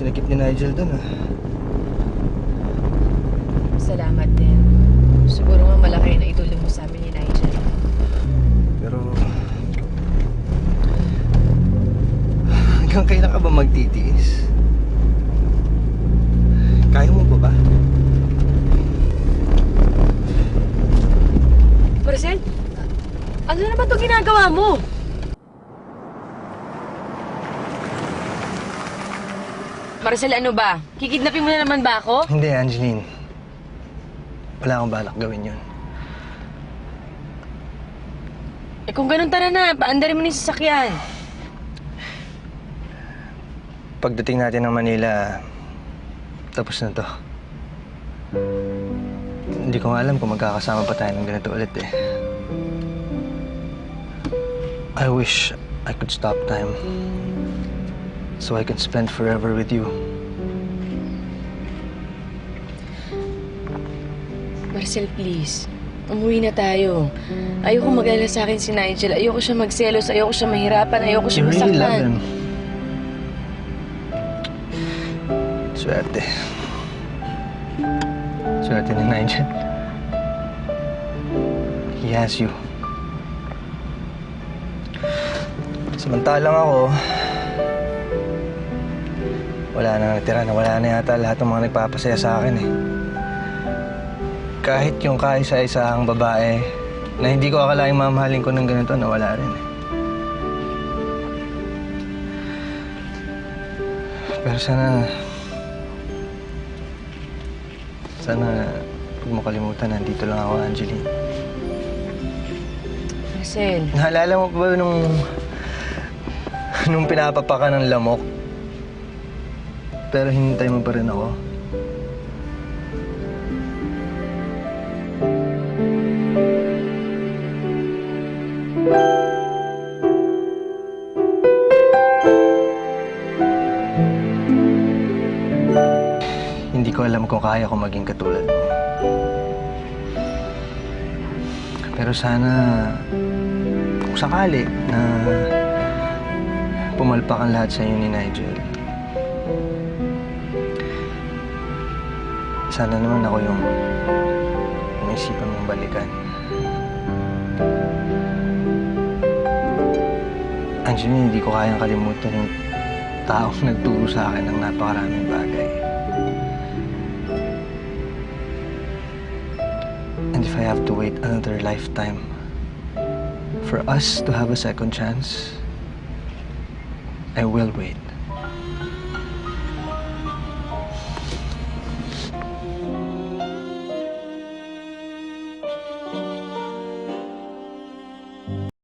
sinakit ni Nigel dun ah. Salamat din. Siguro nga malaki na itulong mo sa amin ni Nigel. Pero... Hanggang kailan ka ba magtitiis? Kaya mo ba ba? Marcel, ano naman itong ginagawa mo? Marcel, ano ba? Kikidnapin mo na naman ba ako? Hindi, Angeline. Wala akong balak gawin yun. Eh kung ganun, tara na. Paandarin mo na yung sasakyan. Pagdating natin ng Manila, tapos na to. Hindi ko nga alam kung magkakasama pa tayo ng ganito ulit eh. I wish I could stop time so I could spend forever with you. Marcel, please. Umuwi na tayo. Ayoko mag-alala sa akin si Nigel. Ayoko siya magselos. Ayoko siya mahirapan. Ayoko siya You really love masaktan. him. Swerte. Swerte ni Nigel. He has you. Samantalang ako, wala na natira na wala na yata lahat ng mga nagpapasaya sa akin eh. Kahit yung kaisa-isahang babae na hindi ko akalaing mamahalin ko ng ganito, nawala rin eh. Pero sana... Sana huwag mo kalimutan, nandito lang ako, Angeline. Marcel, Naalala mo pa ba nung... nung pinapapaka ng lamok? Pero hinintay mo pa rin ako. Hindi ko alam kung kaya ko maging katulad mo. Pero sana kung sakali na pumalpak ang lahat sa inyo ni Nigel. Sana naman ako yung naisipan mong balikan. Angeline, hindi ko kayang kalimutan yung taong nagturo sa akin ng napakaraming bagay. And if I have to wait another lifetime for us to have a second chance, I will wait.